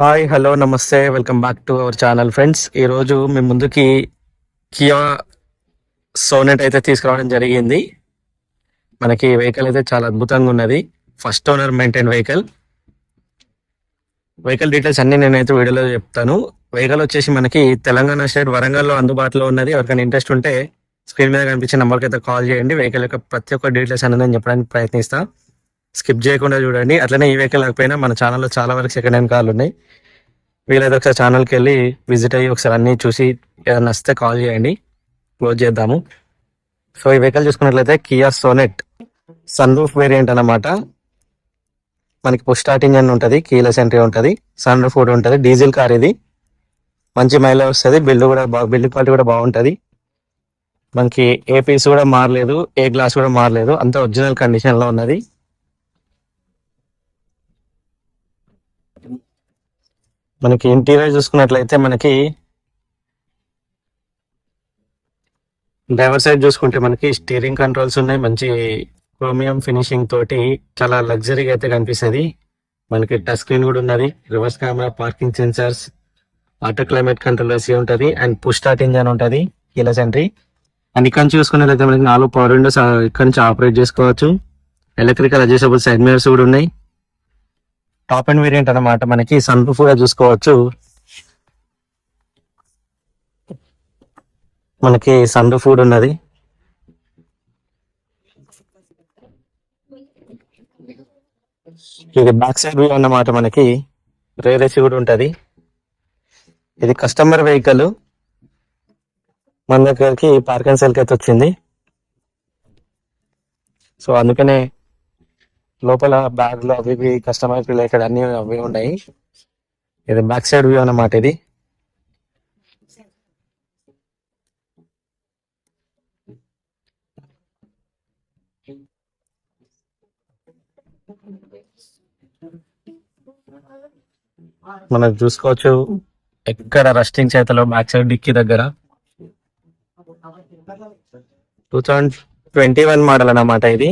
Hi hello namaste welcome back to our channel friends ఈరోజు మీ ముందుకి కియా సోనెట్ అయితే తీసుకురావడం జరిగింది. మనకి వెహికల్ అయితే చాలా అద్భుతంగా ఉన్నది. First owner maintain vehicle vehicle details అన్ని నేనైతే వీడియోలో చెప్తాను. వెహికల్ వచ్చేసి మనకి తెలంగాణ స్టేట్ వరంగల్లో అందుబాటులో ఉన్నది. ఎవరికైనా ఇంట్రెస్ట్ ఉంటే స్క్రీన్ మీద కనిపించే నెంబర్కి అయితే కాల్ చేయండి. వెహికల్ యొక్క ప్రతి ఒక్క డీటెయిల్స్ అనేది నేను చెప్పడానికి ప్రయత్నిస్తాను స్కిప్ చేయకుండా చూడండి. అట్లనే ఈ వెహికల్ లేకపోయినా మన ఛానల్లో చాలా వరకు సెకండ్ హ్యాండ్ కార్లు ఉన్నాయి. వీలైతే ఒకసారి ఛానల్కి వెళ్ళి విజిట్ అయ్యి ఒకసారి అన్ని చూసి ఏదైనా వస్తే కాల్ చేయండి. క్లోజ్ చేద్దాము. సో ఈ వెహికల్ చూసుకున్నట్లయితే Kia Sonet sunroof variant అన్నమాట. మనకి పుష్ స్టార్టింగ్ అని ఉంటుంది కీలెస్ ఎంట్రీ ఉంటుంది సన్ రూఫ్ కూడా ఉంటుంది డీజిల్ కార్ ఇది. మంచి మైలేజ్ వస్తుంది బిల్డ్ కూడా బా బిల్డ్ క్వాలిటీ కూడా బాగుంటుంది. మనకి ఏ పీస్ కూడా మారలేదు ఏ గ్లాస్ కూడా మారలేదు అంత ఒరిజినల్ కండిషన్లో ఉన్నది. మనకి ఇంటీరియర్ చూసుకున్నట్లయితే మనకి డ్రైవర్ సైడ్ చూసుకుంటే మనకి స్టీరింగ్ కంట్రోల్స్ ఉన్నాయి. మంచి క్రోమియం ఫినిషింగ్ తోటి చాలా లగ్జరీగా అయితే కనిపిస్తుంది. మనకి టచ్ స్క్రీన్ కూడా ఉన్నది. Reverse camera parking sensors auto climate control AC ఉంటుంది. అండ్ పుష్ స్టార్ట్ ఇంజన్ ఉంటుంది. ఇలా సెంట్రీ అండ్ ఇక్కడ నుంచి చూసుకున్నట్లయితే మనకి నాలుగు పవర్ విండోస్ ఇక్కడ నుంచి ఆపరేట్ చేసుకోవచ్చు. ఎలక్ట్రికల్ అడ్జస్టబుల్ సైడ్ మిరర్స్ కూడా ఉన్నాయి. టాప్ అండ్ వేరియంట్ అన్నమాట. మనకి సన్ రూఫ్గా చూసుకోవచ్చు. మనకి సన్ రూఫ్ కూడా ఉన్నది. ఇది బ్యాక్ సైడ్ వ్యూ అన్నమాట మనకి. రేరేసి కూడా ఉంటది. ఇది కస్టమర్ వెహికల్ మన దగ్గరికి పార్క్ అండ్ సెల్కి అయితే వచ్చింది. సో అందుకనే లోపల బ్యాగ్లో అవి ఇవి కస్టమర్ రిలేటెడ్ అన్ని అవి ఉన్నాయి. ఇది బ్యాక్ సైడ్ వ్యూ అన్నమాట ఇది. మనం చూసుకోవచ్చు ఎక్కడ రస్టింగ్ చేతలో బ్యాక్ సైడ్ డిక్కీ దగ్గర. Two thousand twenty one model అన్నమాట ఇది.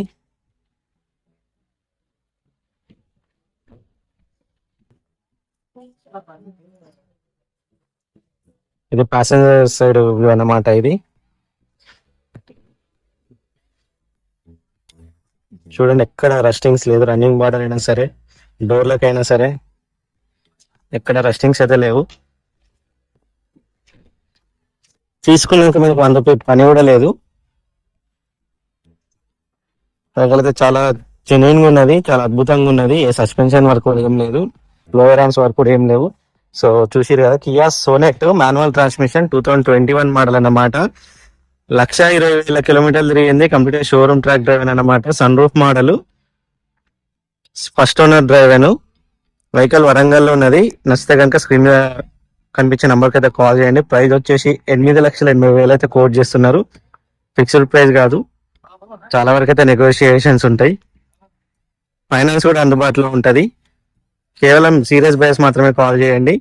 ఇది ప్యాసింజర్ సైడ్ వ్యూ అన్నమాట ఇది. చూడండి ఎక్కడ రస్టింగ్స్ లేదు రన్నింగ్ బార్డర్ అయినా సరే డోర్లకైనా సరే ఎక్కడ రస్టింగ్స్ అయితే లేవు. తీసుకున్నాక మనకు వంద పని కూడా లేదు. అయితే చాలా జెన్యున్గా ఉన్నది చాలా అద్భుతంగా ఉన్నది ఏ సస్పెన్షన్ వర్క్ కూడా ఏం లేదు. లోయర్ హ్యాండ్స్ వర్క్ కూడా ఏం లేవు. సో చూసిరు కదా Kia Sonet manual transmission two thousand twenty one model అన్నమాట. లక్ష ఇరవై వేల కిలోమీటర్లు తిరిగింది కంప్లీట్ షోరూమ్ ట్రాక్ డ్రైవ్ అన్నమాట. Sunroof model. First owner drive vehicle వరంగల్లో ఉన్నది. నచ్చితే కనుక స్క్రీన్ మీద కనిపించే నెంబర్కి అయితే కాల్ చేయండి. ప్రైస్ వచ్చేసి ఎనిమిది లక్షల ఎనభై వేలు అయితే కోట్ చేస్తున్నారు. ఫిక్స్డ్ ప్రైస్ కాదు. చాలా వరకు అయితే నెగోషియేషన్స్ ఉంటాయి. ఫైనాన్స్ కూడా అందుబాటులో ఉంటుంది. కేవలం సీరియస్ బయస్ మాత్రమే కాల్ చేయండి.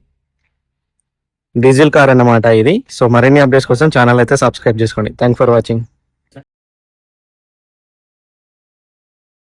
డీజిల్ కార్ అన్నమాట ఇది. సో మరిన్ని అప్డేట్స్ కోసం ఛానల్ అయితే సబ్స్క్రైబ్ చేసుకోండి. Thank for watching